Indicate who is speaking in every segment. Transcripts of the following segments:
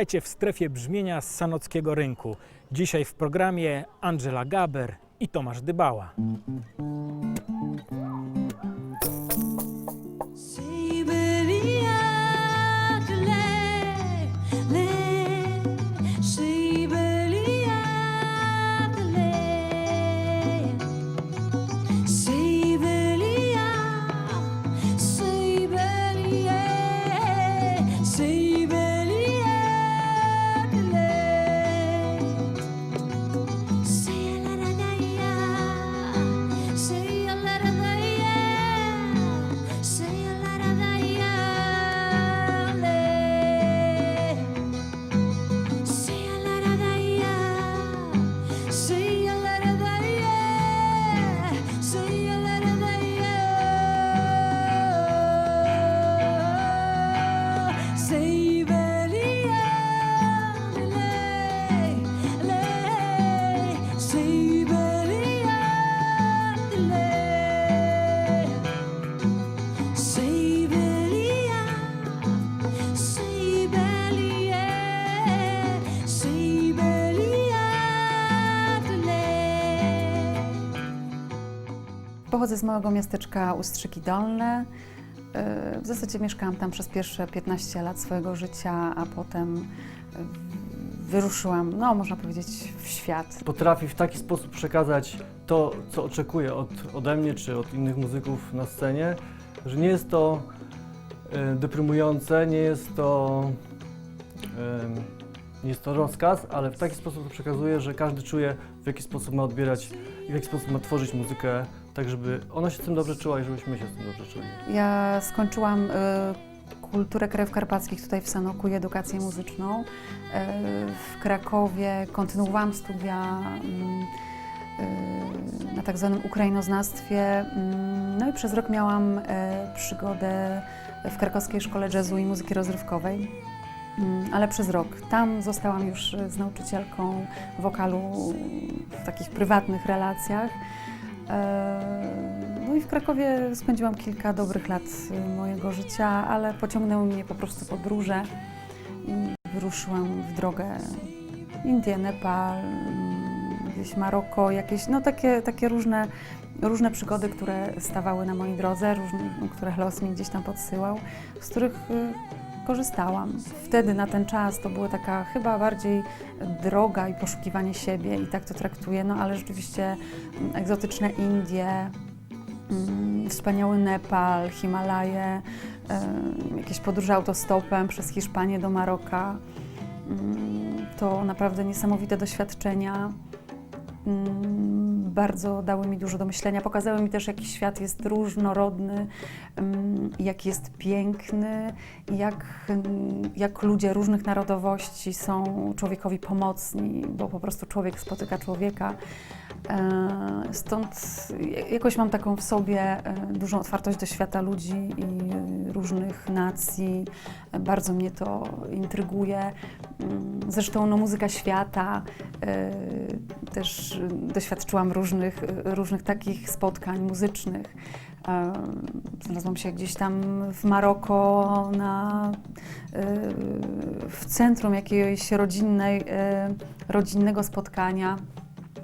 Speaker 1: Witajcie w strefie brzmienia z Sanockiego Rynku. Dzisiaj w programie Angela Gaber i Tomasz Dybała.
Speaker 2: Z małego miasteczka Ustrzyki Dolne. Yy, W zasadzie mieszkałam tam przez pierwsze 15 lat swojego życia, a potem wyruszyłam, no można powiedzieć, w świat.
Speaker 3: potrafi w taki sposób przekazać to, co oczekuje od, ode mnie czy od innych muzyków na scenie, że nie jest to e, deprymujące, nie jest to, nie jest to rozkaz, ale w taki sposób to przekazuje, że każdy czuje, w jaki sposób ma odbierać i w jaki sposób ma tworzyć muzykę, tak żeby ona się z tym dobrze czuła i żebyśmy się z tym dobrze czuli.
Speaker 2: Ja skończyłam y, kulturę krajów karpackich tutaj w Sanoku i edukację muzyczną. Y, w Krakowie kontynuowałam studia y, na tak zwanym ukrainoznawstwie. Mm, No i przez rok miałam przygodę w krakowskiej szkole jazzu i muzyki rozrywkowej. Mm, Ale przez rok. Tam zostałam już z nauczycielką wokalu w takich prywatnych relacjach. E, No i w Krakowie spędziłam kilka dobrych lat y, mojego życia, ale pociągnęły mnie po prostu podróże i wyruszyłam w drogę Indie, Nepal, mm, gdzieś Maroko, jakieś no takie, takie różne, różne przygody, które stawały na mojej drodze, różne, które los mi gdzieś tam podsyłał, z których y, korzystałam. Wtedy na ten czas to była taka chyba bardziej droga i poszukiwanie siebie i tak to traktuję, no ale rzeczywiście mm, egzotyczne Indie, mm, wspaniały Nepal, Himalaje, jakieś podróże autostopem przez Hiszpanię do Maroka. Mm, To naprawdę niesamowite doświadczenia. Mm, Bardzo dały mi dużo do myślenia. Pokazały mi też, jaki świat jest różnorodny, mm, jak jest piękny, jak, mm, jak ludzie różnych narodowości są człowiekowi pomocni, bo po prostu człowiek spotyka człowieka. E, Stąd jakoś mam taką w sobie e, dużą otwartość do świata ludzi i różnych nacji. Bardzo mnie to intryguje. Mm, Zresztą no, muzyka świata. e, Też doświadczyłam różnych, różnych takich spotkań muzycznych. Znalazłam się gdzieś tam w Maroko na, w centrum jakiegoś rodzinnej, rodzinnego spotkania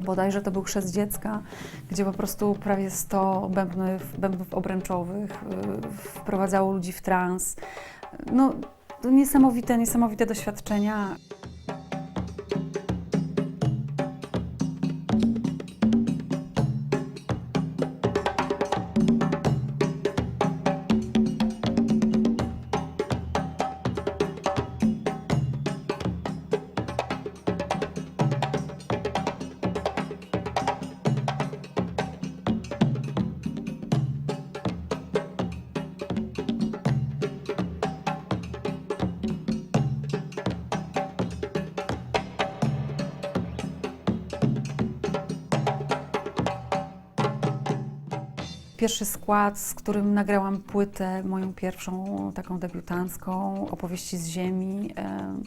Speaker 2: bodajże to był chrzest dziecka, gdzie po prostu prawie 100 bębnów, bębnów obręczowych y, wprowadzało ludzi w trans. No, niesamowite, niesamowite doświadczenia. Pierwszy skład, z którym nagrałam płytę, moją pierwszą taką debiutancką, opowieści z ziemi. em,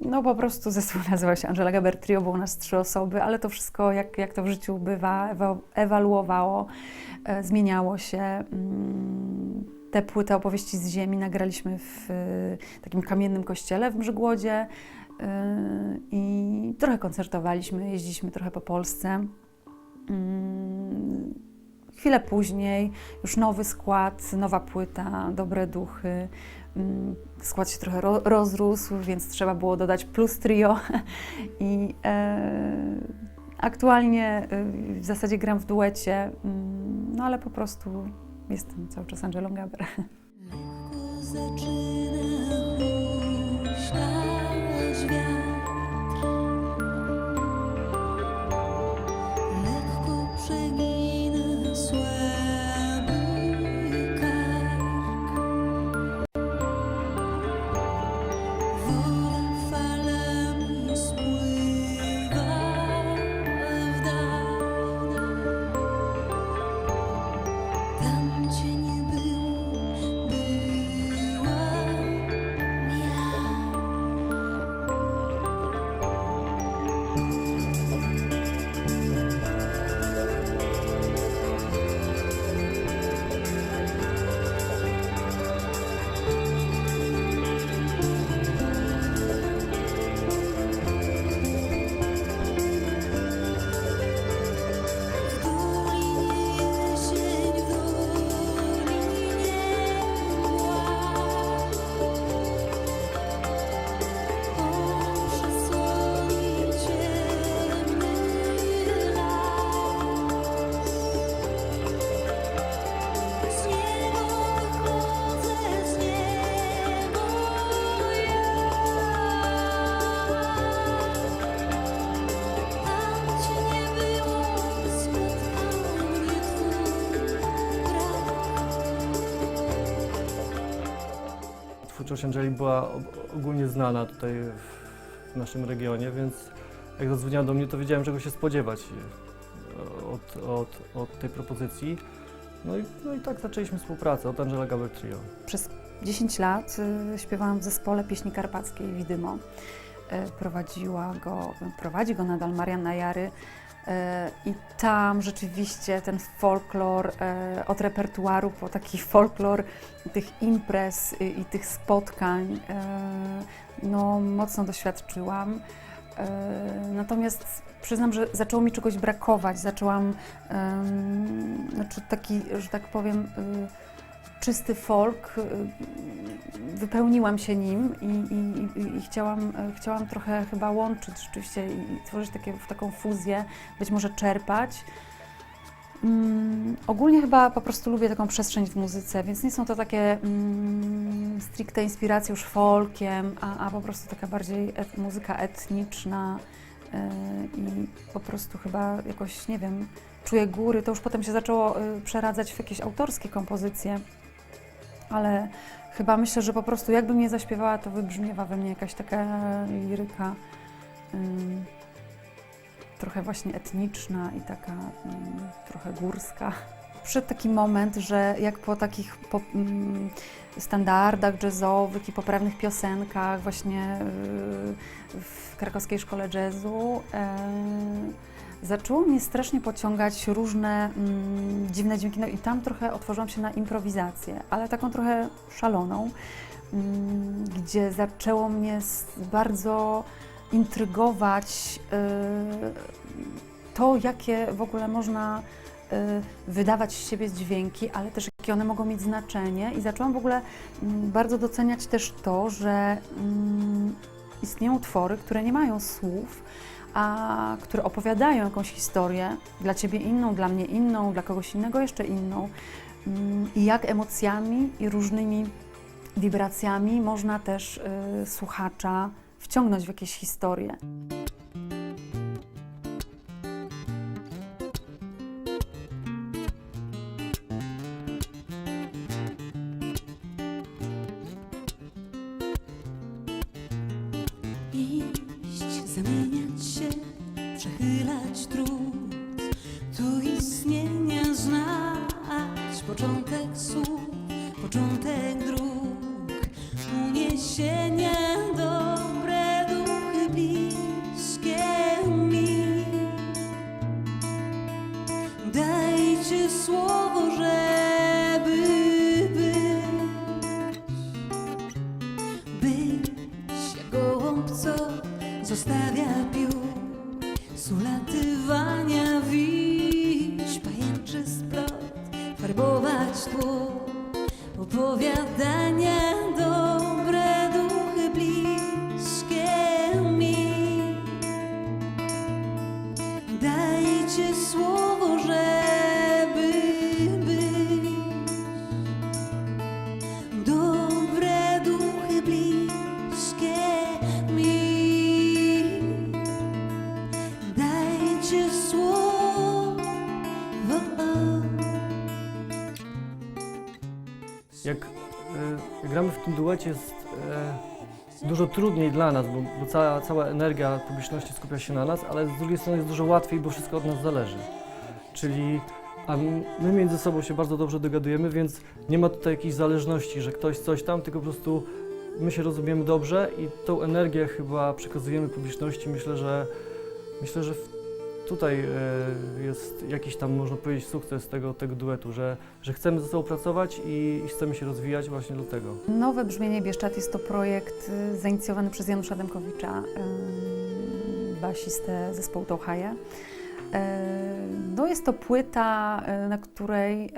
Speaker 2: No po prostu zespół nazywał się Angela Gaber Trio, było nas trzy osoby, ale to wszystko, jak, jak to w życiu bywa, ewa- ewaluowało, e, zmieniało się. Mm, tę płytę opowieści z ziemi nagraliśmy w y, takim kamiennym kościele w Mrzygłodzie y, i trochę koncertowaliśmy, jeździliśmy trochę po Polsce. Chwilę później już nowy skład, nowa płyta, dobre duchy. Mm, Skład się trochę ro- rozrósł, więc trzeba było dodać plus trio. I e, aktualnie e, w zasadzie gram w duecie, mm, no ale po prostu jestem cały czas Angelą Gaber.
Speaker 3: Twórczość Angeli była ogólnie znana tutaj w naszym regionie, więc jak zadzwoniła do mnie, to wiedziałem, czego się spodziewać e, od, od, od tej propozycji. No i, no i tak zaczęliśmy współpracę od Angela Gaber Trio.
Speaker 2: Przez 10 lat y, śpiewałam w zespole pieśni karpackiej Widymo. Y, Prowadziła go, prowadzi go nadal Marianna Jary. I tam rzeczywiście ten folklor y, od repertuaru po taki folklor tych imprez i tych spotkań y, no, mocno doświadczyłam. Y, Natomiast przyznam, że zaczęło mi czegoś brakować. Zaczęłam, znaczy taki, że tak powiem, y, czysty folk, y, wypełniłam się nim i, i, i, chciałam, y, chciałam trochę chyba łączyć rzeczywiście i, tworzyć takie, taką fuzję, być może czerpać. Mm, ogólnie chyba po prostu lubię taką przestrzeń w muzyce, więc nie są to takie mm, stricte inspiracje już folkiem, a, a po prostu taka bardziej et, muzyka etniczna y, i po prostu chyba jakoś, nie wiem, czuję góry. To już potem się zaczęło y, przeradzać w jakieś autorskie kompozycje, ale chyba myślę, że po prostu jakbym nie zaśpiewała, to wybrzmiewa we mnie jakaś taka liryka trochę właśnie etniczna i taka trochę górska. Przyszedł taki moment, że jak po takich po, standardach jazzowych i poprawnych piosenkach właśnie y, w krakowskiej szkole jazzu y, zaczęło mnie strasznie pociągać różne mm, dziwne dźwięki. No i tam trochę otworzyłam się na improwizację, ale taką trochę szaloną, mm, gdzie zaczęło mnie bardzo intrygować y, to, jakie w ogóle można y, wydawać z siebie dźwięki, ale też jakie one mogą mieć znaczenie. I zaczęłam w ogóle mm, bardzo doceniać też to, że mm, istnieją utwory, które nie mają słów, a które opowiadają jakąś historię, dla ciebie inną, dla mnie inną, dla kogoś innego jeszcze inną. Mm, I jak emocjami i różnymi wibracjami można też y, słuchacza wciągnąć w jakieś historie.
Speaker 1: Uniesienia dobre
Speaker 3: duecie jest e, dużo trudniej dla nas, bo, bo cała, cała energia publiczności skupia się na nas, ale z drugiej strony jest dużo łatwiej, bo wszystko od nas zależy. Czyli a my między sobą się bardzo dobrze dogadujemy, więc nie ma tutaj jakiejś zależności, że ktoś coś tam, tylko po prostu my się rozumiemy dobrze i tą energię chyba przekazujemy publiczności. Myślę, że myślę, że w, tutaj e, jest jakiś tam, można powiedzieć, sukces tego, tego duetu, że, że chcemy ze sobą pracować i, i chcemy się rozwijać właśnie dlatego.
Speaker 2: Nowe brzmienie Bieszczad jest to projekt y, zainicjowany przez Janusza Adamkowicza, y, basistę zespołu Touhaje. Y, No jest to płyta, na której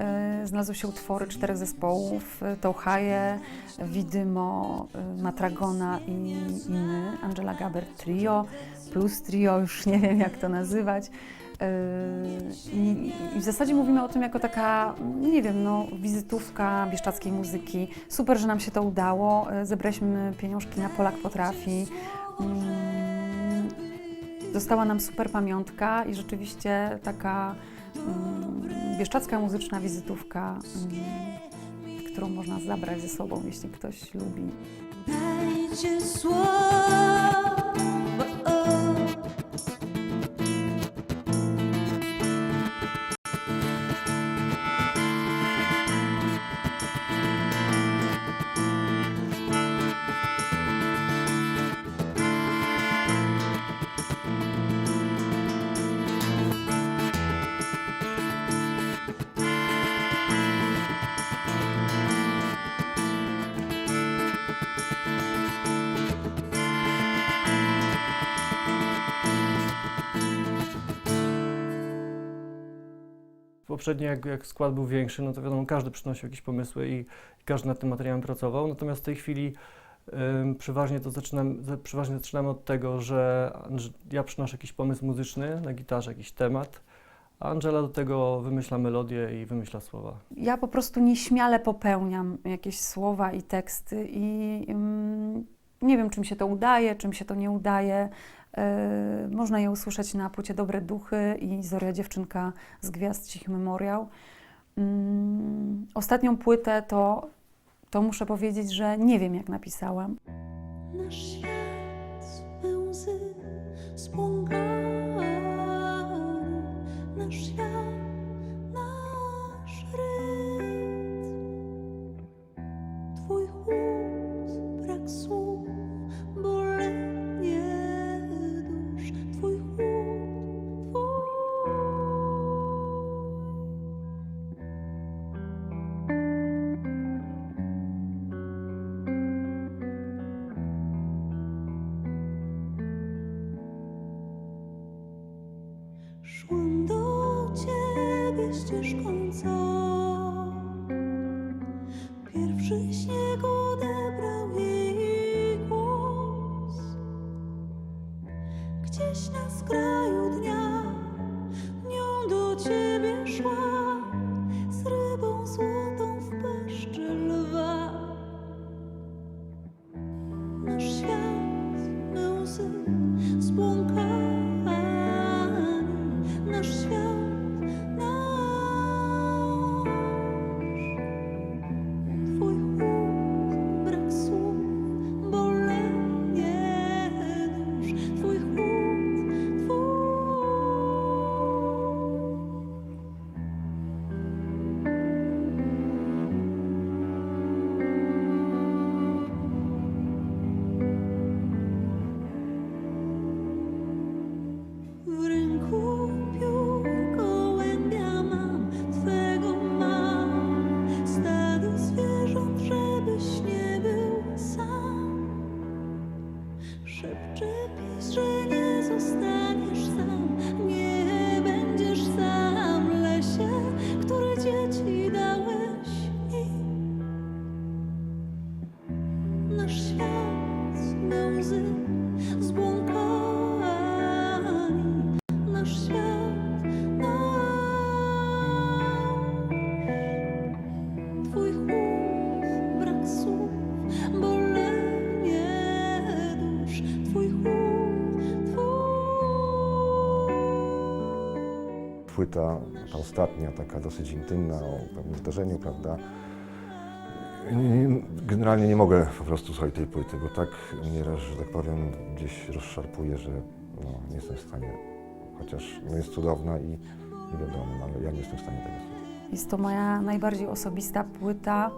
Speaker 2: znalazły się utwory czterech zespołów, Touhaje, Widymo, Matragona i inny, Angela Gaber Trio, plus trio, już nie wiem jak to nazywać. Yy, I, w zasadzie mówimy o tym jako taka, nie wiem, no, wizytówka bieszczackiej muzyki. Super, że nam się to udało. Yy, Zebraliśmy pieniążki na Polak Potrafi. Została nam super pamiątka i rzeczywiście taka bieszczacka muzyczna wizytówka, którą można zabrać ze sobą, jeśli ktoś lubi.
Speaker 1: Dajcie słowo.
Speaker 3: Poprzednio, jak, jak skład był większy, no to wiadomo, każdy przynosił jakieś pomysły i, i każdy nad tym materiałem pracował. Natomiast w tej chwili ym, przeważnie to zaczynam, za- przeważnie zaczynamy od tego, że, że ja przynoszę jakiś pomysł muzyczny na gitarze, jakiś temat, a Angela do tego wymyśla melodię i wymyśla słowa.
Speaker 2: Ja po prostu nieśmiale popełniam jakieś słowa i teksty i mm, nie wiem, czym się to udaje, czym się to nie udaje. Yy, można je usłyszeć na płycie Dobre Duchy i Zoria Dziewczynka z Gwiazd Cich Memoriał. Mm, ostatnią płytę to, to muszę powiedzieć, że nie wiem, jak napisałam.
Speaker 1: Nasz świat łzy spłukany. Gdzieś na skraju dnia zbłąkani, świat nasz. Twój chłód, brak słów, bolenie dusz, Twój chłód,
Speaker 4: płyta, ta ostatnia, taka dosyć intymna, o pewnym zdarzeniu, prawda. Nie- nie- Generalnie nie mogę po prostu słuchać tej płyty, bo tak mnie, raz, że tak powiem, gdzieś rozszarpuje, że no, nie jestem w stanie, chociaż no, jest cudowna i, i wiadomo, no, ale ja nie jestem w stanie tego słuchać.
Speaker 2: Jest to moja najbardziej osobista płyta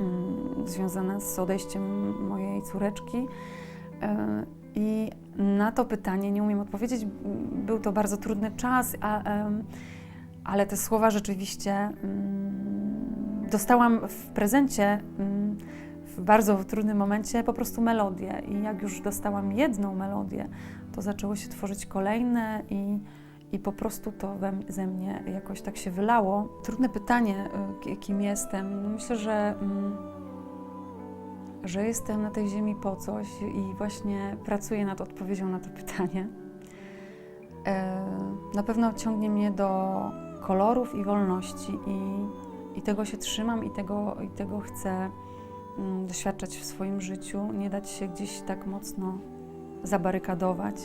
Speaker 2: mm, związana z odejściem mojej córeczki. E, I na to pytanie nie umiem odpowiedzieć. Był to bardzo trudny czas, a, em, ale te słowa rzeczywiście mm, dostałam w prezencie mm, w bardzo trudnym momencie po prostu melodię. I jak już dostałam jedną melodię, to zaczęło się tworzyć kolejne i i po prostu to we, ze mnie jakoś tak się wylało. Trudne pytanie, y, ki- kim jestem. Myślę, że, mm, że jestem na tej ziemi po coś i właśnie pracuję nad odpowiedzią na to pytanie. E, Na pewno ciągnie mnie do kolorów i wolności i, i tego się trzymam i tego, i tego chcę mm, doświadczać w swoim życiu, nie dać się gdzieś tak mocno zabarykadować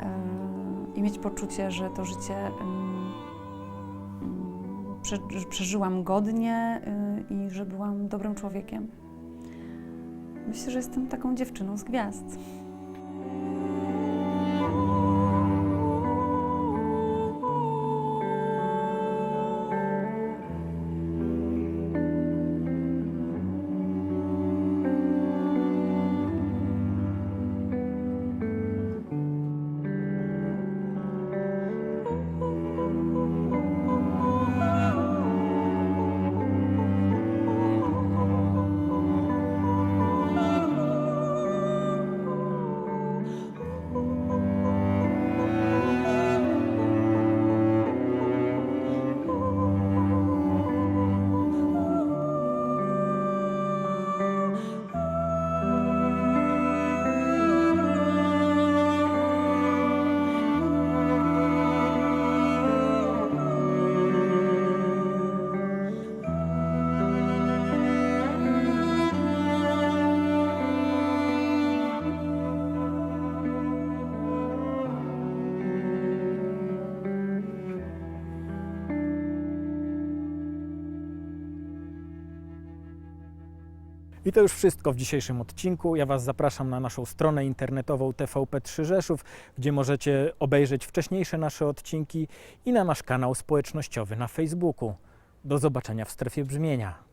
Speaker 2: e, i mieć poczucie, że to życie prze, że przeżyłam godnie y, i że byłam dobrym człowiekiem. Myślę, że jestem taką dziewczyną z gwiazd.
Speaker 5: I to już wszystko w dzisiejszym odcinku. Ja Was zapraszam na naszą stronę internetową TVP3 Rzeszów, gdzie możecie obejrzeć wcześniejsze nasze odcinki i na nasz kanał społecznościowy na Facebooku. Do zobaczenia w strefie brzmienia.